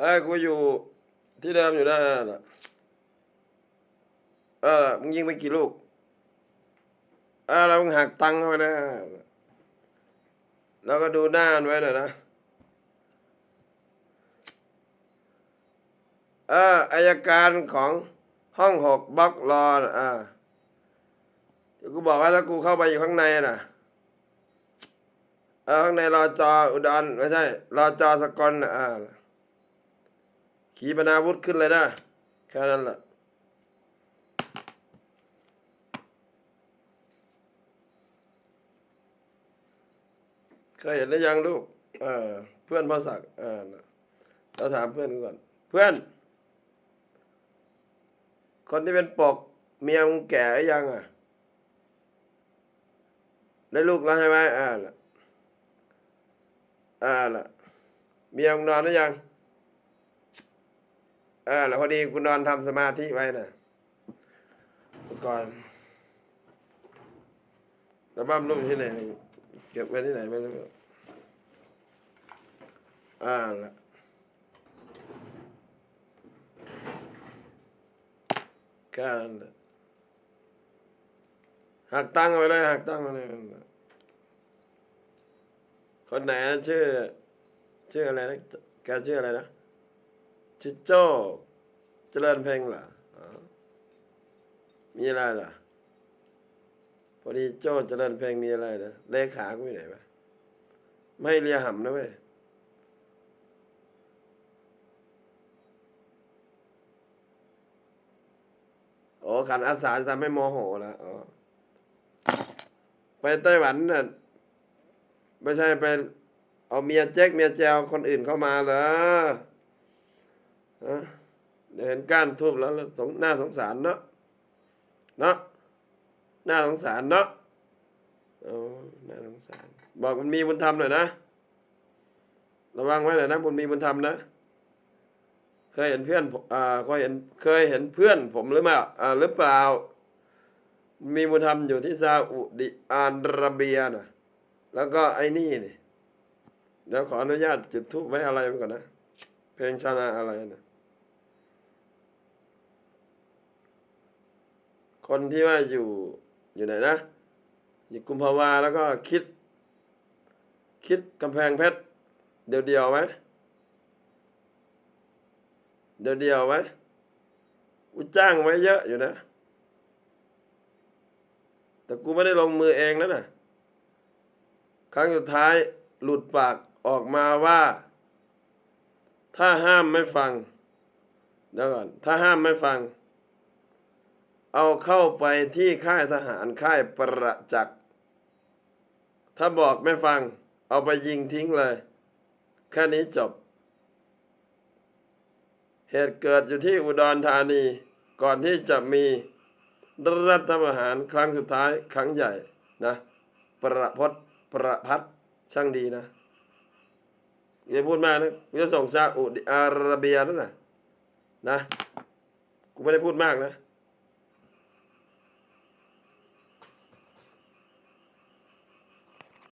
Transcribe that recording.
เอ้ยกูอยู่ที่เดิมอยู่ได้น่ะเออมึงยิงไปกี่ลูกเออแล้วมึงหักตังค์เข้าไปนะแล้วก็ดูหน้ามันไว้หน่อยนะเอออายการของห้องหกบล็อกรอนะอ่าเดี๋ยวกูบอกว่าแล้วกูเข้าไปอยู่ข้างในน่ะเออข้างในรอจออุดรไม่ใช่รอจอสกลนะอ่า ขีปนาวุธขึ้นเลยนะแค่นั้นแหละเคยเห็นหรือยังลูกเออเพื่อนพ่อศักดิ์เออนะเราถามเพื่อนก่อน เพื่อน คนที่เป็นปกเมียมึงแก่หรือยังอะได้ลูกแล้วใช่ไหมอ่าล่ะอ่าล่ะเมียมึงนอนหรือยัง เออแล้วพอดีกูนอนทำสมาธิไว้น่ะเมื่อก่อนแล้วบ้ามลูกที่ไหนเก็บไว้ที่ไหนไม่รู้อ่าละแค่นั้นแกหักตั้งเอาไว้เลยหักตั้งเอาไว้เลยคนไหนชื่อ ชื่ออะไรนะแกชื่ออะไรนะ ชื่อโจ้เจริญเพลงเหรอมีอะไรล่ะ พอดีโจ้เจริญเพลงมีอะไรนะเลขากูอยู่ไหนวะไม่เลียห่ำนะเว้ยโอ้ขันอาสาทำให้โมโหแล้วอ๋อไปไต้หวันน่ะไม่ใช่ไปเอาเมียเจ๊กเมียแจวคนอื่นเข้ามาเหรอ เห็นก้านทูบแล้วสงน่าสงสารเนาะเนาะหน่าสงสารเนาะโอ้น่าสงสาร บอกมันมีบุญธรรมหน่อยนะระวังไว้หน่อยนะบุญมีบุญธรรมนะเคยเห็นเพื่อนอ่าเคยเห็นเคยเห็นเพื่อน ผมหรือเปล่อ่าหรือเปล่า มีบุญธรรมอยู่ที่ซาอุดิอาระเบียนะแล้วก็ไอ้นี่นี่เดี๋ยวขออนุญาตจุดทูบไว้อะไรไว้ก่อนนะ เพลงชานาอะไรนะ คนที่ว่าอยู่อยู่ไหนนะ อยู่กุมภาวาแล้วก็คิด คิดกำแพงเพชรเดียวเดียวๆไหมเดียวเดียวๆไหมกูจ้างไว้เยอะอยู่นะ แต่กูไม่ได้ลงมือเองแล้วนะครั้งสุดท้ายหลุดปากออกมาว่า ถ้าห้ามไม่ฟังเดี๋ยวก่อน ถ้าห้ามไม่ฟัง เอาเข้าไปที่ค่ายทหารค่ายประจักษ์ ถ้าบอกไม่ฟัง เอาไปยิงทิ้งเลย แค่นี้จบ เหตุเกิดอยู่ที่อุดรธานี ก่อนที่จะมีรัฐประหารครั้งสุดท้ายครั้งใหญ่นะ ประพศประพัดช่างดีนะอย่าพูดมากนะกูจะส่งซาอุดิอาระเบียนั่นนะนะ กูไม่ได้พูดมากนะ